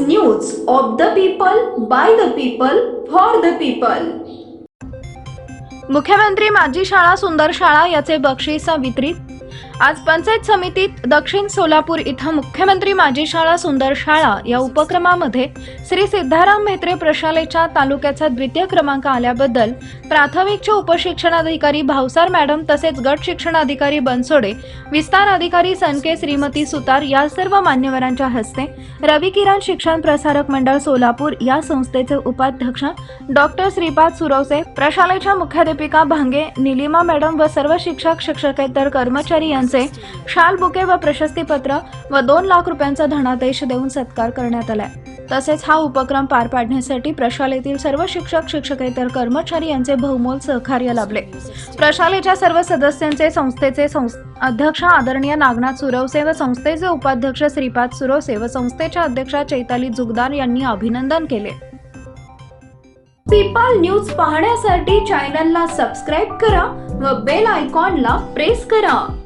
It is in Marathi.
News of the people by the people for the people मुख्यमंत्री माझी शाळा सुंदर शाळा याचे बक्षीस वितरित आज पंचायत समितीत दक्षिण सोलापूर इथं मुख्यमंत्री माझी शाळा सुंदर शाळा या उपक्रमामध्ये श्री सिद्धाराम म्हेत्रे प्रशालेच्या तालुक्याचा द्वितीय क्रमांक आल्याबद्दल प्राथमिकचे उपशिक्षणाधिकारी भावसार मॅडम तसेच गट शिक्षणाधिकारी बनसोडे विस्तार अधिकारी सनके श्रीमती सुतार या सर्व मान्यवरांच्या हस्ते रवी किरण शिक्षण प्रसारक मंडळ सोलापूर या संस्थेचे उपाध्यक्ष डॉक्टर श्रीपाद सुरवसे प्रशालेच्या मुख्याध्यापिका भांगे निलिमा मॅडम व सर्व शिक्षक शिक्षकेतर कर्मचारी यांचे शाल बुके व प्रशस्तीपत्र व दोन लाख रुपयांचा धनादेश देऊन सत्कार करण्यात आलाय. तसेच हा उपक्रम पार पाडण्यासाठी प्रशालेतील सर्व शिक्षक शिक्षकेतर कर्मचारी यांचे बहुमोल सहकार्य लाभले. प्रशालेच्या सर्व सदस्यांचे संस्थेचे संस- अध्यक्ष आदरणीय नागनाथ सुरवसे व संस्थेचे उपाध्यक्ष श्रीपाद सुरवसे व संस्थेच्या अध्यक्षा चैताली जुगदार यांनी अभिनंदन केले. पीपल न्यूज पाहण्यासाठी चॅनलला सबस्क्राईब करा व बेल आयकॉनला प्रेस करा.